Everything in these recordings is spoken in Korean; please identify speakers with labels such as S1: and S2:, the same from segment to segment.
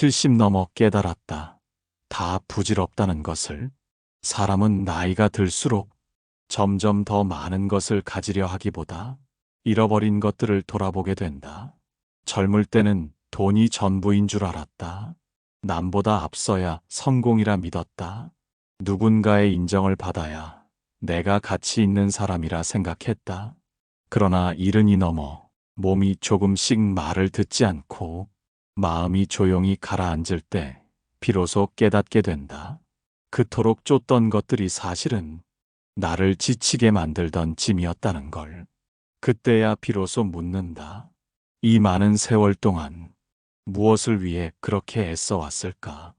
S1: 70 넘어 깨달았다. 다 부질없다는 것을. 사람은 나이가 들수록 점점 더 많은 것을 가지려 하기보다 잃어버린 것들을 돌아보게 된다. 젊을 때는 돈이 전부인 줄 알았다. 남보다 앞서야 성공이라 믿었다. 누군가의 인정을 받아야 내가 가치 있는 사람이라 생각했다. 그러나 이른이 넘어 몸이 조금씩 말을 듣지 않고 마음이 조용히 가라앉을 때 비로소 깨닫게 된다. 그토록 쫓던 것들이 사실은 나를 지치게 만들던 짐이었다는 걸. 그때야 비로소 묻는다. 이 많은 세월 동안 무엇을 위해 그렇게 애써 왔을까?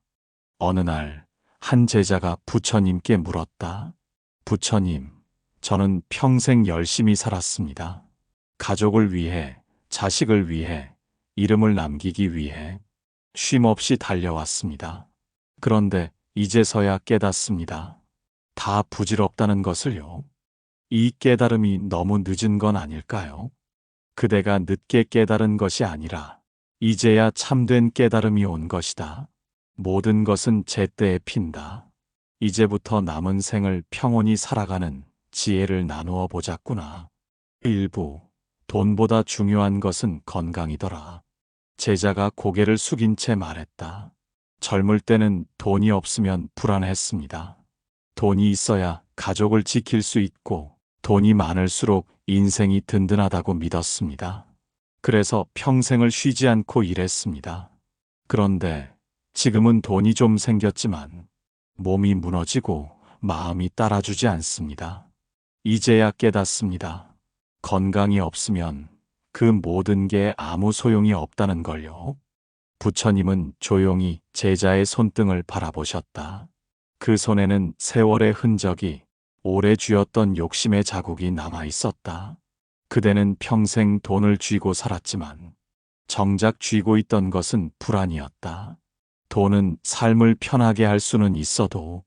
S1: 어느 날 한 제자가 부처님께 물었다. 부처님, 저는 평생 열심히 살았습니다. 가족을 위해, 자식을 위해, 이름을 남기기 위해 쉼없이 달려왔습니다. 그런데 이제서야 깨닫습니다. 다 부질없다는 것을요. 이 깨달음이 너무 늦은 건 아닐까요? 그대가 늦게 깨달은 것이 아니라 이제야 참된 깨달음이 온 것이다. 모든 것은 제때에 핀다. 이제부터 남은 생을 평온히 살아가는 지혜를 나누어 보자꾸나. 일부, 돈보다 중요한 것은 건강이더라. 제자가 고개를 숙인 채 말했다. 젊을 때는 돈이 없으면 불안했습니다. 돈이 있어야 가족을 지킬 수 있고 돈이 많을수록 인생이 든든하다고 믿었습니다. 그래서 평생을 쉬지 않고 일했습니다. 그런데 지금은 돈이 좀 생겼지만 몸이 무너지고 마음이 따라주지 않습니다. 이제야 깨닫습니다. 건강이 없으면 그 모든 게 아무 소용이 없다는 걸요. 부처님은 조용히 제자의 손등을 바라보셨다. 그 손에는 세월의 흔적이 오래 쥐었던 욕심의 자국이 남아 있었다. 그대는 평생 돈을 쥐고 살았지만 정작 쥐고 있던 것은 불안이었다. 돈은 삶을 편하게 할 수는 있어도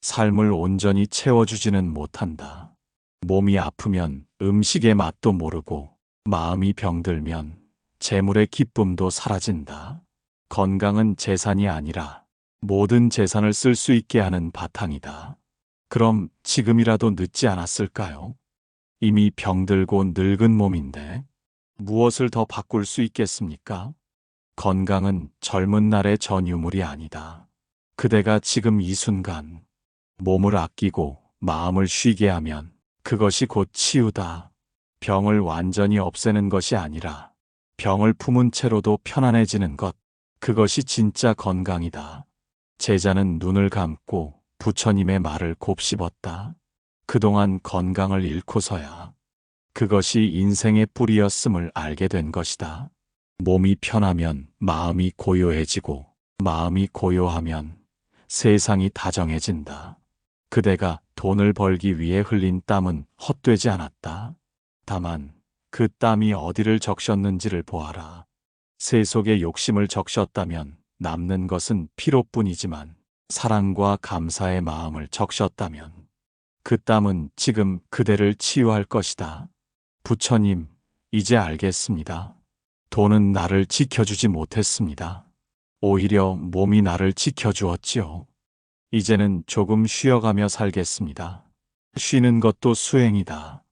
S1: 삶을 온전히 채워주지는 못한다. 몸이 아프면 음식의 맛도 모르고 마음이 병들면 재물의 기쁨도 사라진다. 건강은 재산이 아니라 모든 재산을 쓸 수 있게 하는 바탕이다. 그럼 지금이라도 늦지 않았을까요? 이미 병들고 늙은 몸인데 무엇을 더 바꿀 수 있겠습니까? 건강은 젊은 날의 전유물이 아니다. 그대가 지금 이 순간 몸을 아끼고 마음을 쉬게 하면 그것이 곧 치유다. 병을 완전히 없애는 것이 아니라 병을 품은 채로도 편안해지는 것. 그것이 진짜 건강이다. 제자는 눈을 감고 부처님의 말을 곱씹었다. 그동안 건강을 잃고서야 그것이 인생의 뿌리였음을 알게 된 것이다. 몸이 편하면 마음이 고요해지고 마음이 고요하면 세상이 다정해진다. 그대가 돈을 벌기 위해 흘린 땀은 헛되지 않았다. 다만 그 땀이 어디를 적셨는지를 보아라. 세속의 욕심을 적셨다면 남는 것은 피로뿐이지만 사랑과 감사의 마음을 적셨다면 그 땀은 지금 그대를 치유할 것이다. 부처님, 이제 알겠습니다. 돈은 나를 지켜주지 못했습니다. 오히려 몸이 나를 지켜주었지요. 이제는 조금 쉬어가며 살겠습니다. 쉬는 것도 수행이다.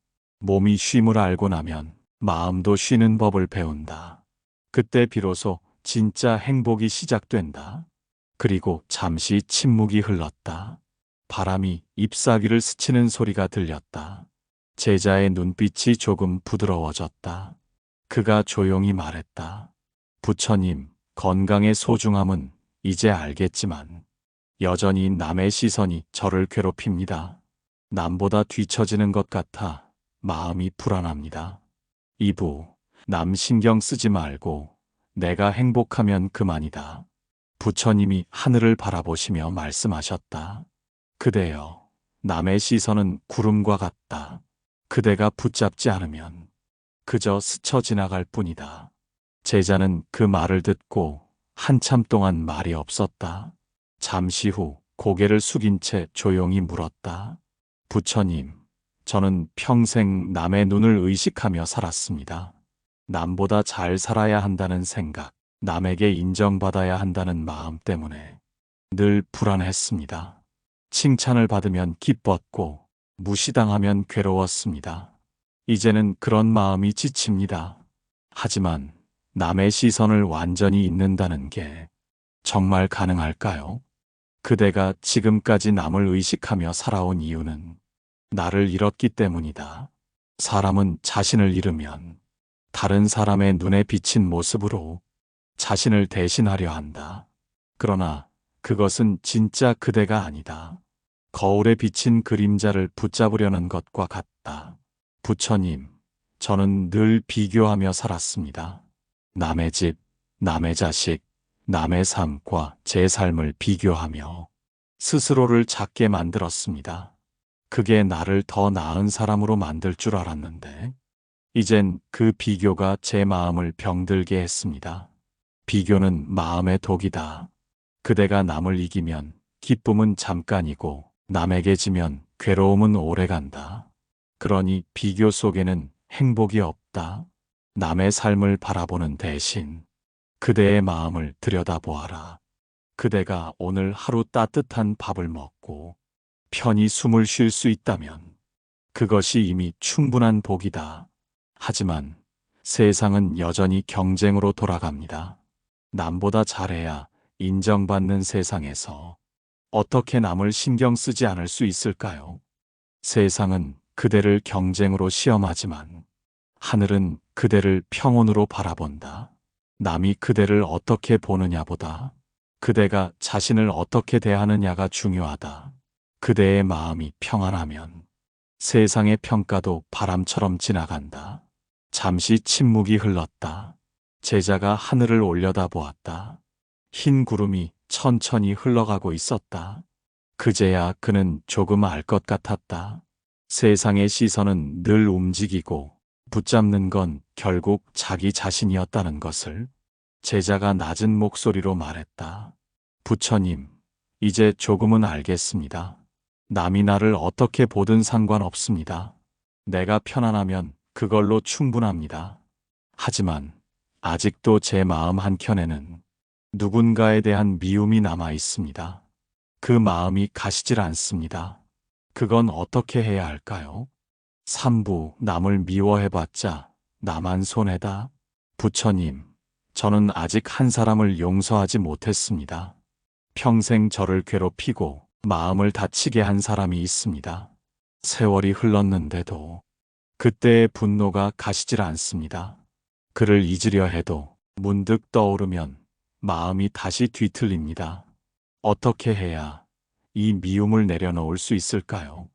S1: 몸이 쉼을 알고 나면 마음도 쉬는 법을 배운다. 그때 비로소 진짜 행복이 시작된다. 그리고 잠시 침묵이 흘렀다. 바람이 잎사귀를 스치는 소리가 들렸다. 제자의 눈빛이 조금 부드러워졌다. 그가 조용히 말했다. 부처님, 건강의 소중함은 이제 알겠지만 여전히 남의 시선이 저를 괴롭힙니다. 남보다 뒤처지는 것 같아 마음이 불안합니다. 이부, 남 신경 쓰지 말고 내가 행복하면 그만이다. 부처님이 하늘을 바라보시며 말씀하셨다. 그대여, 남의 시선은 구름과 같다. 그대가 붙잡지 않으면 그저 스쳐 지나갈 뿐이다. 제자는 그 말을 듣고 한참 동안 말이 없었다. 잠시 후 고개를 숙인 채 조용히 물었다. 부처님, 저는 평생 남의 눈을 의식하며 살았습니다. 남보다 잘 살아야 한다는 생각, 남에게 인정받아야 한다는 마음 때문에 늘 불안했습니다. 칭찬을 받으면 기뻤고 무시당하면 괴로웠습니다. 이제는 그런 마음이 지칩니다. 하지만 남의 시선을 완전히 잊는다는 게 정말 가능할까요? 그대가 지금까지 남을 의식하며 살아온 이유는 나를 잃었기 때문이다. 사람은 자신을 잃으면 다른 사람의 눈에 비친 모습으로 자신을 대신하려 한다. 그러나 그것은 진짜 그대가 아니다. 거울에 비친 그림자를 붙잡으려는 것과 같다. 부처님, 저는 늘 비교하며 살았습니다. 남의 집, 남의 자식, 남의 삶과 제 삶을 비교하며 스스로를 작게 만들었습니다. 그게 나를 더 나은 사람으로 만들 줄 알았는데, 이젠 그 비교가 제 마음을 병들게 했습니다. 비교는 마음의 독이다. 그대가 남을 이기면 기쁨은 잠깐이고 남에게 지면 괴로움은 오래간다. 그러니 비교 속에는 행복이 없다. 남의 삶을 바라보는 대신 그대의 마음을 들여다보아라. 그대가 오늘 하루 따뜻한 밥을 먹고 편히 숨을 쉴 수 있다면 그것이 이미 충분한 복이다. 하지만 세상은 여전히 경쟁으로 돌아갑니다. 남보다 잘해야 인정받는 세상에서 어떻게 남을 신경 쓰지 않을 수 있을까요? 세상은 그대를 경쟁으로 시험하지만 하늘은 그대를 평온으로 바라본다. 남이 그대를 어떻게 보느냐보다 그대가 자신을 어떻게 대하느냐가 중요하다. 그대의 마음이 평안하면 세상의 평가도 바람처럼 지나간다. 잠시 침묵이 흘렀다. 제자가 하늘을 올려다 보았다. 흰 구름이 천천히 흘러가고 있었다. 그제야 그는 조금 알 것 같았다. 세상의 시선은 늘 움직이고 붙잡는 건 결국 자기 자신이었다는 것을 제자가 낮은 목소리로 말했다. 부처님, 이제 조금은 알겠습니다. 남이 나를 어떻게 보든 상관없습니다. 내가 편안하면 그걸로 충분합니다. 하지만 아직도 제 마음 한켠에는 누군가에 대한 미움이 남아 있습니다. 그 마음이 가시질 않습니다. 그건 어떻게 해야 할까요? 3부 남을 미워해봤자 나만 손해다. 부처님, 저는 아직 한 사람을 용서하지 못했습니다. 평생 저를 괴롭히고 마음을 다치게 한 사람이 있습니다. 세월이 흘렀는데도 그때의 분노가 가시질 않습니다. 그를 잊으려 해도 문득 떠오르면 마음이 다시 뒤틀립니다. 어떻게 해야 이 미움을 내려놓을 수 있을까요?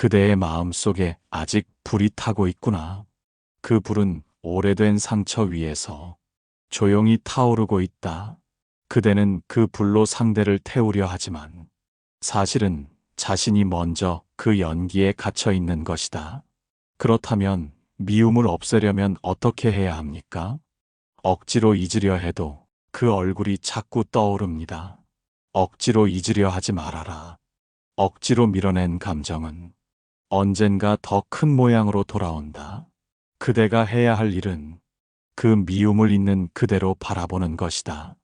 S1: 그대의 마음 속에 아직 불이 타고 있구나. 그 불은 오래된 상처 위에서 조용히 타오르고 있다. 그대는 그 불로 상대를 태우려 하지만 사실은 자신이 먼저 그 연기에 갇혀 있는 것이다. 그렇다면 미움을 없애려면 어떻게 해야 합니까? 억지로 잊으려 해도 그 얼굴이 자꾸 떠오릅니다. 억지로 잊으려 하지 말아라. 억지로 밀어낸 감정은 언젠가 더 큰 모양으로 돌아온다. 그대가 해야 할 일은 그 미움을 있는 그대로 바라보는 것이다.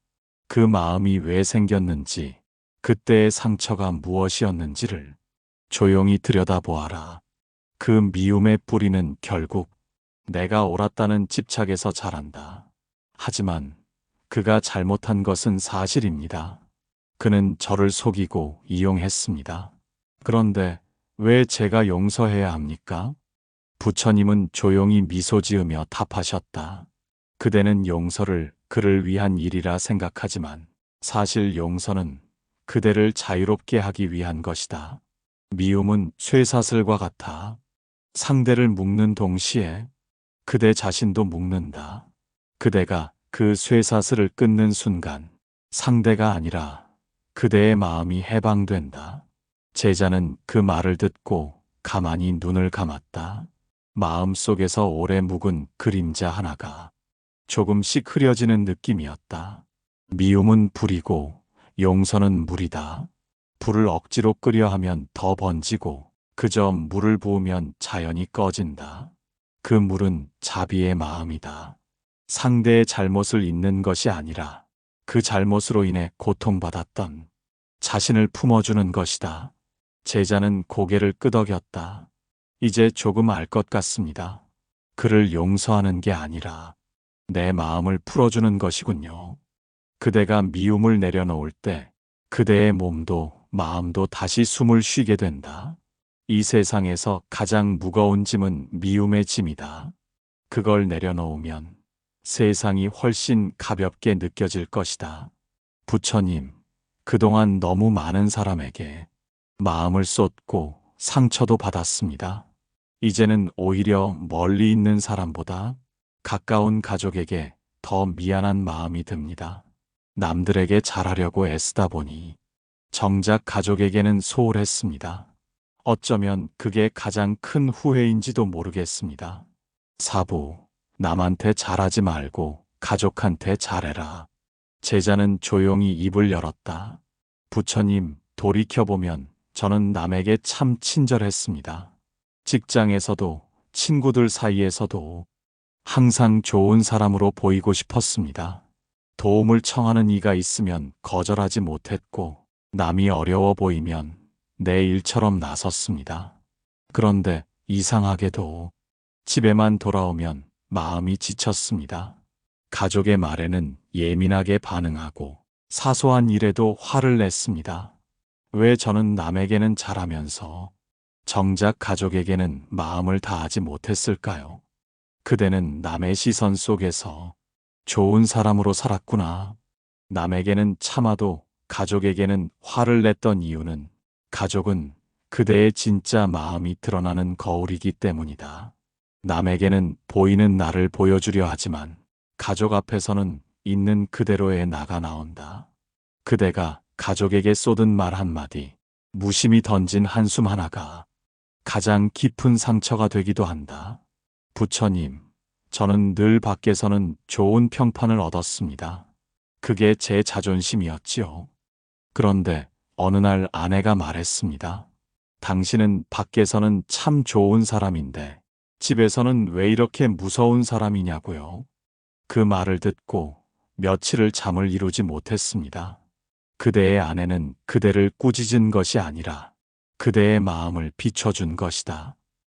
S1: 그 마음이 왜 생겼는지, 그때의 상처가 무엇이었는지를 조용히 들여다보아라. 그 미움의 뿌리는 결국 내가 옳았다는 집착에서 자란다. 하지만 그가 잘못한 것은 사실입니다. 그는 저를 속이고 이용했습니다. 그런데 왜 제가 용서해야 합니까? 부처님은 조용히 미소 지으며 답하셨다. 그대는 용서를 그를 위한 일이라 생각하지만 사실 용서는 그대를 자유롭게 하기 위한 것이다. 미움은 쇠사슬과 같아 상대를 묶는 동시에 그대 자신도 묶는다. 그대가 그 쇠사슬을 끊는 순간 상대가 아니라 그대의 마음이 해방된다. 제자는 그 말을 듣고 가만히 눈을 감았다. 마음 속에서 오래 묵은 그림자 하나가 조금씩 흐려지는 느낌이었다. 미움은 불이고 용서는 물이다. 불을 억지로 끄려 하면 더 번지고 그저 물을 부으면 자연히 꺼진다. 그 물은 자비의 마음이다. 상대의 잘못을 잇는 것이 아니라 그 잘못으로 인해 고통받았던 자신을 품어주는 것이다. 제자는 고개를 끄덕였다. 이제 조금 알 것 같습니다. 그를 용서하는 게 아니라 내 마음을 풀어주는 것이군요. 그대가 미움을 내려놓을 때 그대의 몸도 마음도 다시 숨을 쉬게 된다. 이 세상에서 가장 무거운 짐은 미움의 짐이다. 그걸 내려놓으면 세상이 훨씬 가볍게 느껴질 것이다. 부처님, 그동안 너무 많은 사람에게 마음을 쏟고 상처도 받았습니다. 이제는 오히려 멀리 있는 사람보다 가까운 가족에게 더 미안한 마음이 듭니다. 남들에게 잘하려고 애쓰다 보니 정작 가족에게는 소홀했습니다. 어쩌면 그게 가장 큰 후회인지도 모르겠습니다. 사부, 남한테 잘하지 말고 가족한테 잘해라. 제자는 조용히 입을 열었다. 부처님, 돌이켜보면 저는 남에게 참 친절했습니다. 직장에서도 친구들 사이에서도 항상 좋은 사람으로 보이고 싶었습니다. 도움을 청하는 이가 있으면 거절하지 못했고 남이 어려워 보이면 내 일처럼 나섰습니다. 그런데 이상하게도 집에만 돌아오면 마음이 지쳤습니다. 가족의 말에는 예민하게 반응하고 사소한 일에도 화를 냈습니다. 왜 저는 남에게는 잘하면서 정작 가족에게는 마음을 다하지 못했을까요? 그대는 남의 시선 속에서 좋은 사람으로 살았구나. 남에게는 참아도 가족에게는 화를 냈던 이유는 가족은 그대의 진짜 마음이 드러나는 거울이기 때문이다. 남에게는 보이는 나를 보여주려 하지만 가족 앞에서는 있는 그대로의 나가 나온다. 그대가 가족에게 쏟은 말 한마디, 무심히 던진 한숨 하나가 가장 깊은 상처가 되기도 한다. 부처님, 저는 늘 밖에서는 좋은 평판을 얻었습니다. 그게 제 자존심이었지요. 그런데 어느 날 아내가 말했습니다. 당신은 밖에서는 참 좋은 사람인데 집에서는 왜 이렇게 무서운 사람이냐고요. 그 말을 듣고 며칠을 잠을 이루지 못했습니다. 그대의 아내는 그대를 꾸짖은 것이 아니라 그대의 마음을 비춰준 것이다.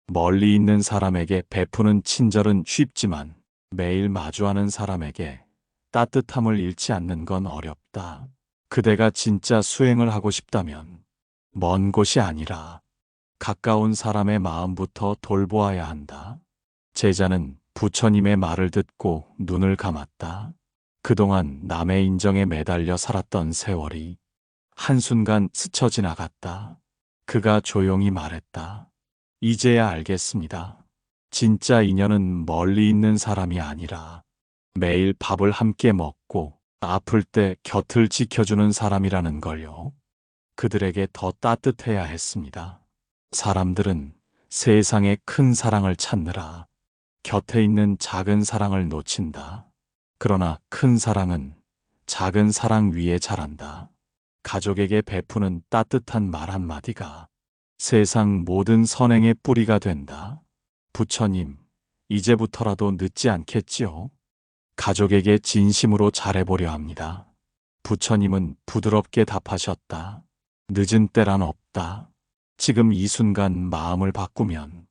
S1: 멀리 있는 사람에게 베푸는 친절은 쉽지만 매일 마주하는 사람에게 따뜻함을 잃지 않는 건 어렵다. 그대가 진짜 수행을 하고 싶다면 먼 곳이 아니라 가까운 사람의 마음부터 돌보아야 한다. 제자는 부처님의 말을 듣고 눈을 감았다. 그동안 남의 인정에 매달려 살았던 세월이 한순간 스쳐 지나갔다. 그가 조용히 말했다. 이제야 알겠습니다. 진짜 인연은 멀리 있는 사람이 아니라 매일 밥을 함께 먹고 아플 때 곁을 지켜주는 사람이라는 걸요. 그들에게 더 따뜻해야 했습니다. 사람들은 세상의 큰 사랑을 찾느라 곁에 있는 작은 사랑을 놓친다. 그러나 큰 사랑은 작은 사랑 위에 자란다. 가족에게 베푸는 따뜻한 말 한마디가 세상 모든 선행의 뿌리가 된다. 부처님, 이제부터라도 늦지 않겠지요? 가족에게 진심으로 잘해보려 합니다. 부처님은 부드럽게 답하셨다. 늦은 때란 없다. 지금 이 순간 마음을 바꾸면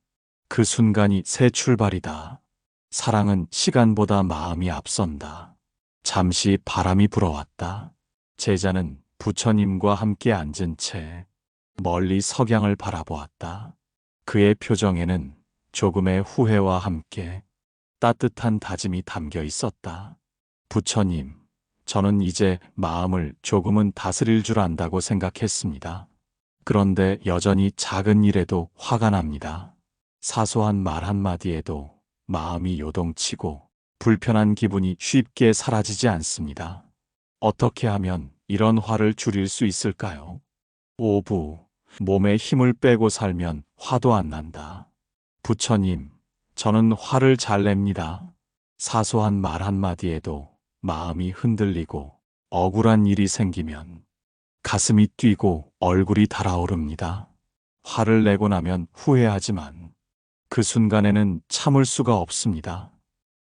S1: 그 순간이 새 출발이다. 사랑은 시간보다 마음이 앞선다. 잠시 바람이 불어왔다. 제자는 부처님과 함께 앉은 채 멀리 석양을 바라보았다. 그의 표정에는 조금의 후회와 함께 따뜻한 다짐이 담겨 있었다. 부처님, 저는 이제 마음을 조금은 다스릴 줄 안다고 생각했습니다. 그런데 여전히 작은 일에도 화가 납니다. 사소한 말 한마디에도 마음이 요동치고 불편한 기분이 쉽게 사라지지 않습니다. 어떻게 하면 이런 화를 줄일 수 있을까요? 오부, 몸에 힘을 빼고 살면 화도 안 난다. 부처님, 저는 화를 잘 냅니다. 사소한 말 한마디에도 마음이 흔들리고 억울한 일이 생기면 가슴이 뛰고 얼굴이 달아오릅니다. 화를 내고 나면 후회하지만 그 순간에는 참을 수가 없습니다.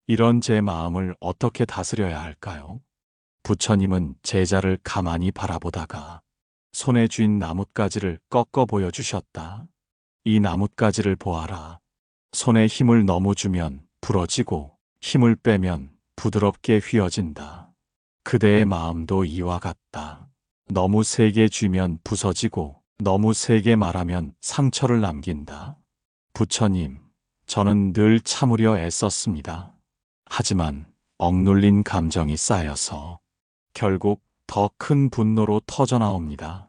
S1: 이런 제 마음을 어떻게 다스려야 할까요? 부처님은 제자를 가만히 바라보다가 손에 쥔 나뭇가지를 꺾어 보여주셨다. 이 나뭇가지를 보아라. 손에 힘을 너무 주면 부러지고 힘을 빼면 부드럽게 휘어진다. 그대의 마음도 이와 같다. 너무 세게 쥐면 부서지고 너무 세게 말하면 상처를 남긴다. 부처님, 저는 늘 참으려 애썼습니다. 하지만 억눌린 감정이 쌓여서 결국 더 큰 분노로 터져나옵니다.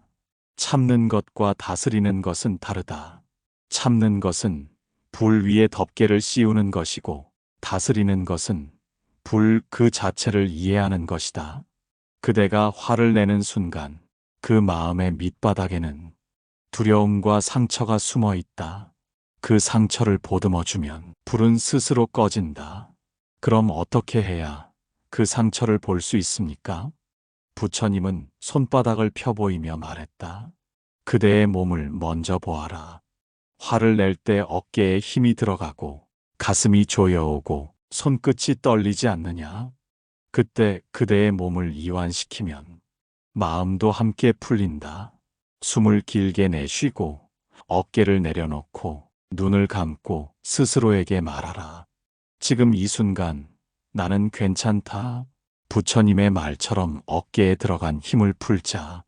S1: 참는 것과 다스리는 것은 다르다. 참는 것은 불 위에 덮개를 씌우는 것이고 다스리는 것은 불 그 자체를 이해하는 것이다. 그대가 화를 내는 순간 그 마음의 밑바닥에는 두려움과 상처가 숨어 있다. 그 상처를 보듬어주면 불은 스스로 꺼진다. 그럼 어떻게 해야 그 상처를 볼 수 있습니까? 부처님은 손바닥을 펴보이며 말했다. 그대의 몸을 먼저 보아라. 화를 낼 때 어깨에 힘이 들어가고 가슴이 조여오고 손끝이 떨리지 않느냐? 그때 그대의 몸을 이완시키면 마음도 함께 풀린다. 숨을 길게 내쉬고 어깨를 내려놓고 눈을 감고 스스로에게 말하라. 지금 이 순간 나는 괜찮다. 부처님의 말처럼 어깨에 들어간 힘을 풀자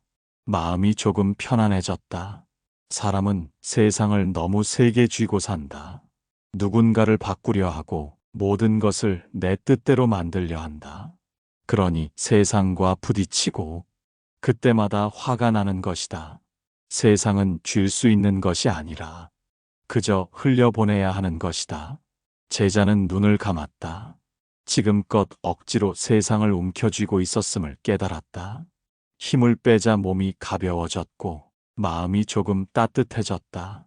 S1: 마음이 조금 편안해졌다. 사람은 세상을 너무 세게 쥐고 산다. 누군가를 바꾸려 하고 모든 것을 내 뜻대로 만들려 한다. 그러니 세상과 부딪히고 그때마다 화가 나는 것이다. 세상은 줄수 있는 것이 아니라 그저 흘려보내야 하는 것이다. 제자는 눈을 감았다. 지금껏 억지로 세상을 움켜쥐고 있었음을 깨달았다. 힘을 빼자 몸이 가벼워졌고 마음이 조금 따뜻해졌다.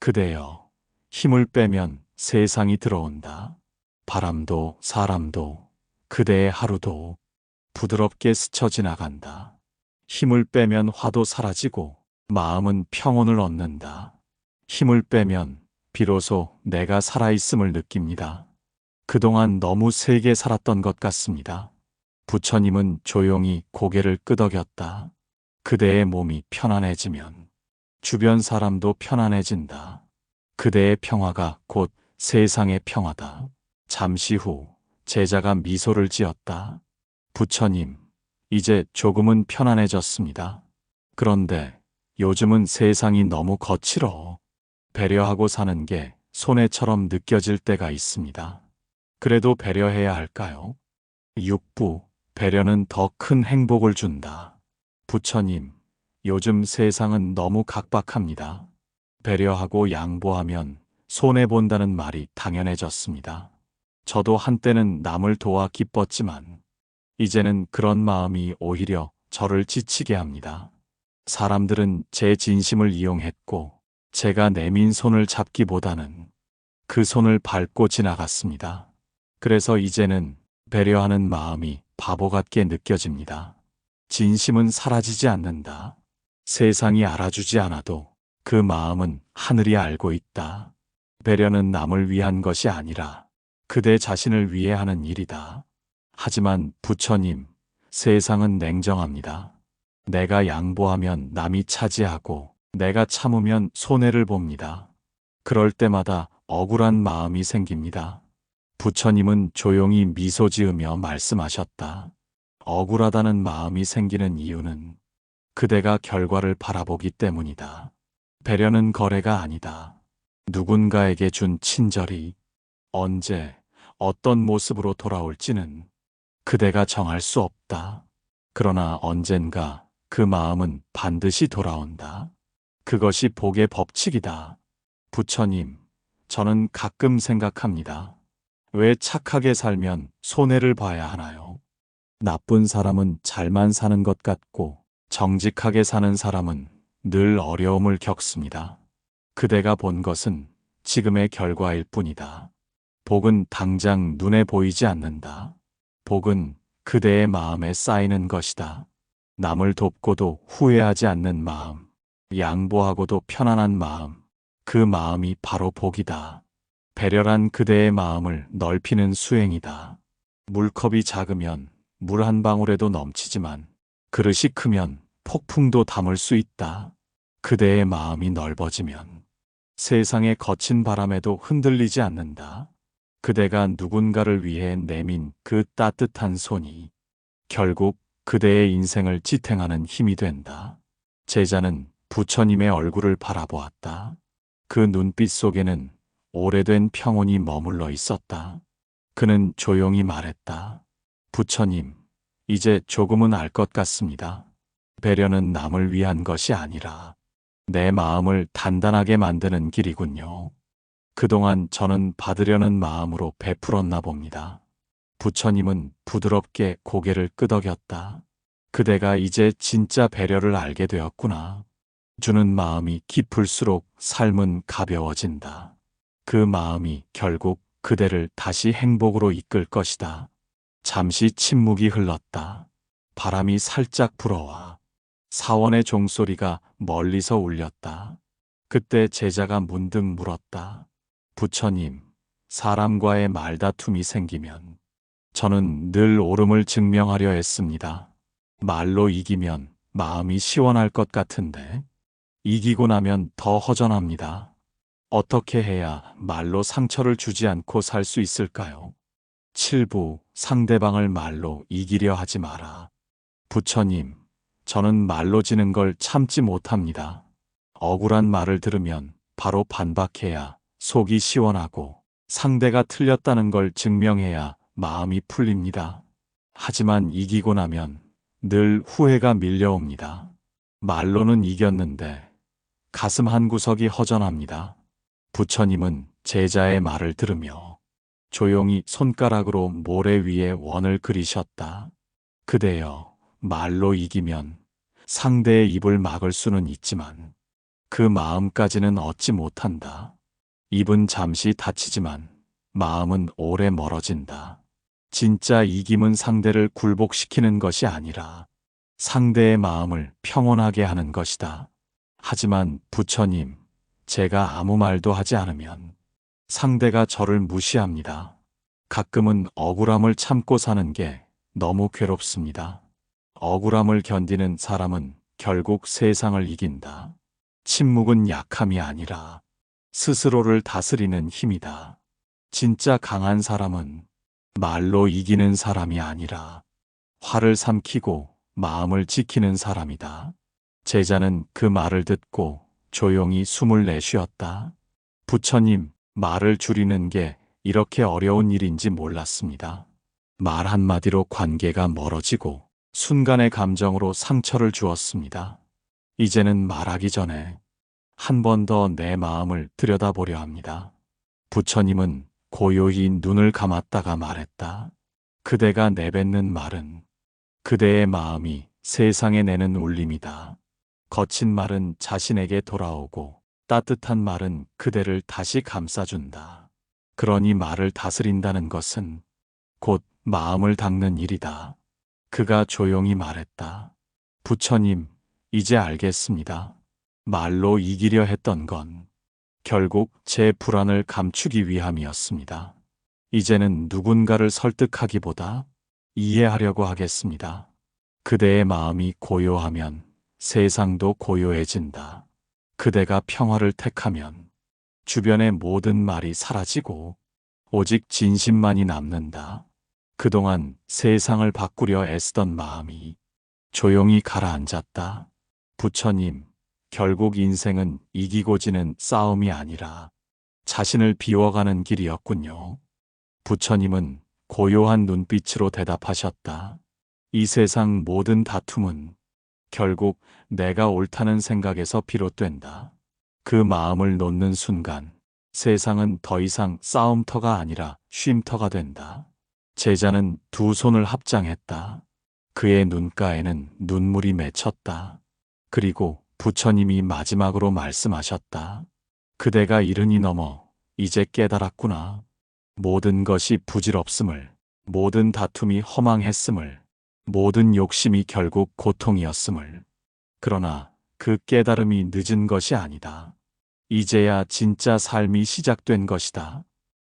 S1: 그대여, 힘을 빼면 세상이 들어온다. 바람도 사람도 그대의 하루도 부드럽게 스쳐 지나간다. 힘을 빼면 화도 사라지고 마음은 평온을 얻는다. 힘을 빼면 비로소 내가 살아있음을 느낍니다. 그동안 너무 세게 살았던 것 같습니다. 부처님은 조용히 고개를 끄덕였다. 그대의 몸이 편안해지면 주변 사람도 편안해진다. 그대의 평화가 곧 세상의 평화다. 잠시 후 제자가 미소를 지었다. 부처님, 이제 조금은 편안해졌습니다. 그런데 요즘은 세상이 너무 거칠어. 배려하고 사는 게 손해처럼 느껴질 때가 있습니다. 그래도 배려해야 할까요? 육부, 배려는 더 큰 행복을 준다. 부처님, 요즘 세상은 너무 각박합니다. 배려하고 양보하면 손해본다는 말이 당연해졌습니다. 저도 한때는 남을 도와 기뻤지만, 이제는 그런 마음이 오히려 저를 지치게 합니다. 사람들은 제 진심을 이용했고, 제가 내민 손을 잡기보다는 그 손을 밟고 지나갔습니다. 그래서 이제는 배려하는 마음이 바보 같게 느껴집니다. 진심은 사라지지 않는다. 세상이 알아주지 않아도 그 마음은 하늘이 알고 있다. 배려는 남을 위한 것이 아니라 그대 자신을 위해 하는 일이다. 하지만 부처님, 세상은 냉정합니다. 내가 양보하면 남이 차지하고 내가 참으면 손해를 봅니다. 그럴 때마다 억울한 마음이 생깁니다. 부처님은 조용히 미소 지으며 말씀하셨다. 억울하다는 마음이 생기는 이유는 그대가 결과를 바라보기 때문이다. 배려는 거래가 아니다. 누군가에게 준 친절이 언제 어떤 모습으로 돌아올지는 그대가 정할 수 없다. 그러나 언젠가 그 마음은 반드시 돌아온다. 그것이 복의 법칙이다. 부처님, 저는 가끔 생각합니다. 왜 착하게 살면 손해를 봐야 하나요? 나쁜 사람은 잘만 사는 것 같고 정직하게 사는 사람은 늘 어려움을 겪습니다. 그대가 본 것은 지금의 결과일 뿐이다. 복은 당장 눈에 보이지 않는다. 복은 그대의 마음에 쌓이는 것이다. 남을 돕고도 후회하지 않는 마음, 양보하고도 편안한 마음, 그 마음이 바로 복이다. 배려란 그대의 마음을 넓히는 수행이다. 물컵이 작으면 물 한 방울에도 넘치지만 그릇이 크면 폭풍도 담을 수 있다. 그대의 마음이 넓어지면 세상의 거친 바람에도 흔들리지 않는다. 그대가 누군가를 위해 내민 그 따뜻한 손이 결국 그대의 인생을 지탱하는 힘이 된다. 제자는 부처님의 얼굴을 바라보았다. 그 눈빛 속에는 오래된 평온이 머물러 있었다. 그는 조용히 말했다. 부처님, 이제 조금은 알 것 같습니다. 배려는 남을 위한 것이 아니라 내 마음을 단단하게 만드는 길이군요. 그동안 저는 받으려는 마음으로 베풀었나 봅니다. 부처님은 부드럽게 고개를 끄덕였다. 그대가 이제 진짜 배려를 알게 되었구나. 주는 마음이 깊을수록 삶은 가벼워진다. 그 마음이 결국 그대를 다시 행복으로 이끌 것이다. 잠시 침묵이 흘렀다. 바람이 살짝 불어와 사원의 종소리가 멀리서 울렸다. 그때 제자가 문득 물었다. 부처님, 사람과의 말다툼이 생기면 저는 늘 옳음을 증명하려 했습니다. 말로 이기면 마음이 시원할 것 같은데 이기고 나면 더 허전합니다. 어떻게 해야 말로 상처를 주지 않고 살 수 있을까요? 7부 상대방을 말로 이기려 하지 마라. 부처님, 저는 말로 지는 걸 참지 못합니다. 억울한 말을 들으면 바로 반박해야 속이 시원하고 상대가 틀렸다는 걸 증명해야 마음이 풀립니다. 하지만 이기고 나면 늘 후회가 밀려옵니다. 말로는 이겼는데 가슴 한 구석이 허전합니다. 부처님은 제자의 말을 들으며 조용히 손가락으로 모래 위에 원을 그리셨다. 그대여, 말로 이기면 상대의 입을 막을 수는 있지만 그 마음까지는 얻지 못한다. 입은 잠시 다치지만 마음은 오래 멀어진다. 진짜 이김은 상대를 굴복시키는 것이 아니라 상대의 마음을 평온하게 하는 것이다. 하지만 부처님, 제가 아무 말도 하지 않으면 상대가 저를 무시합니다. 가끔은 억울함을 참고 사는 게 너무 괴롭습니다. 억울함을 견디는 사람은 결국 세상을 이긴다. 침묵은 약함이 아니라 스스로를 다스리는 힘이다. 진짜 강한 사람은 말로 이기는 사람이 아니라 화를 삼키고 마음을 지키는 사람이다. 제자는 그 말을 듣고 조용히 숨을 내쉬었다. 부처님, 말을 줄이는 게 이렇게 어려운 일인지 몰랐습니다. 말 한마디로 관계가 멀어지고 순간의 감정으로 상처를 주었습니다. 이제는 말하기 전에 한 번 더 내 마음을 들여다보려 합니다. 부처님은 고요히 눈을 감았다가 말했다. 그대가 내뱉는 말은 그대의 마음이 세상에 내는 울림이다. 거친 말은 자신에게 돌아오고 따뜻한 말은 그대를 다시 감싸준다. 그러니 말을 다스린다는 것은 곧 마음을 닦는 일이다. 그가 조용히 말했다. 부처님, 이제 알겠습니다. 말로 이기려 했던 건 결국 제 불안을 감추기 위함이었습니다. 이제는 누군가를 설득하기보다 이해하려고 하겠습니다. 그대의 마음이 고요하면 세상도 고요해진다. 그대가 평화를 택하면 주변의 모든 말이 사라지고 오직 진심만이 남는다. 그동안 세상을 바꾸려 애쓰던 마음이 조용히 가라앉았다. 부처님, 결국 인생은 이기고 지는 싸움이 아니라 자신을 비워가는 길이었군요. 부처님은 고요한 눈빛으로 대답하셨다. 이 세상 모든 다툼은 결국 내가 옳다는 생각에서 비롯된다. 그 마음을 놓는 순간 세상은 더 이상 싸움터가 아니라 쉼터가 된다. 제자는 두 손을 합장했다. 그의 눈가에는 눈물이 맺혔다. 그리고 부처님이 마지막으로 말씀하셨다. 그대가 이른이 넘어 이제 깨달았구나. 모든 것이 부질없음을, 모든 다툼이 허망했음을, 모든 욕심이 결국 고통이었음을. 그러나 그 깨달음이 늦은 것이 아니다. 이제야 진짜 삶이 시작된 것이다.